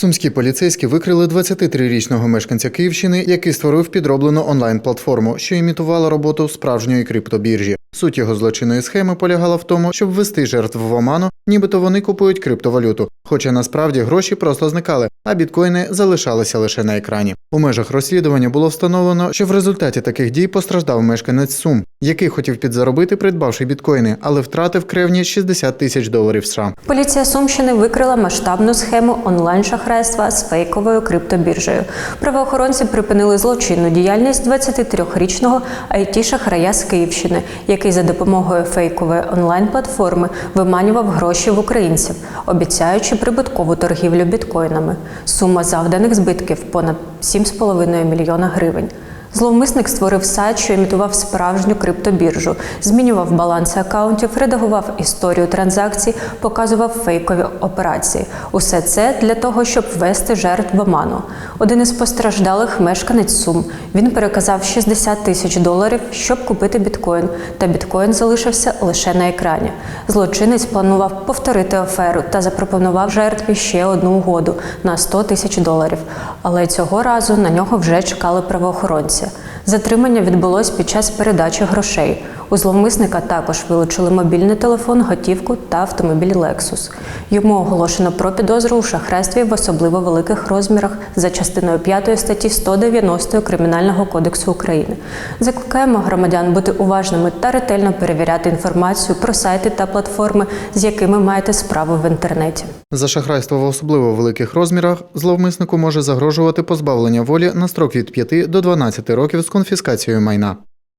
Сумські поліцейські викрили 23-річного мешканця Київщини, який створив підроблену онлайн-платформу, що імітувала роботу справжньої криптобіржі. Суть його злочинної схеми полягала в тому, щоб ввести жертв в оману, нібито вони купують криптовалюту. Хоча насправді гроші просто зникали, а біткоїни залишалися лише на екрані. У межах розслідування було встановлено, що в результаті таких дій постраждав мешканець Сум, який хотів підзаробити, придбавши біткоїни, але втратив кревні 60 тисяч доларів США. Поліція Сумщини викрила масштабну схему онлайн-шахрайства з фейковою криптобіржею. Правоохоронці припинили злочинну діяльність 23-річного IT-шахрая з Київщини, який за допомогою фейкової онлайн-платформи виманював гроші в українців, обіцяючи прибуткову торгівлю біткоїнами. Сума завданих збитків понад 7,5 мільйона гривень. Зловмисник створив сайт, що імітував справжню криптобіржу, змінював баланси акаунтів, редагував історію транзакцій, показував фейкові операції. Усе це для того, щоб ввести жертв в оману. Один із постраждалих мешканець Сум. Він переказав 60 тисяч доларів, щоб купити біткоін, та біткоін залишився лише на екрані. Злочинець планував повторити аферу та запропонував жертві ще одну угоду на 100 тисяч доларів. Але цього разу на нього вже чекали правоохоронці. Затримання відбулось під час передачі грошей. У зловмисника також вилучили мобільний телефон, готівку та автомобіль Lexus. Йому оголошено про підозру у шахрайстві в особливо великих розмірах за частиною 5 статті 190 Кримінального кодексу України. Закликаємо громадян бути уважними та ретельно перевіряти інформацію про сайти та платформи, з якими маєте справу в інтернеті. За шахрайство в особливо великих розмірах зловмиснику може загрожувати позбавлення волі на строк від 5 до 12 років з конфіскацією майна.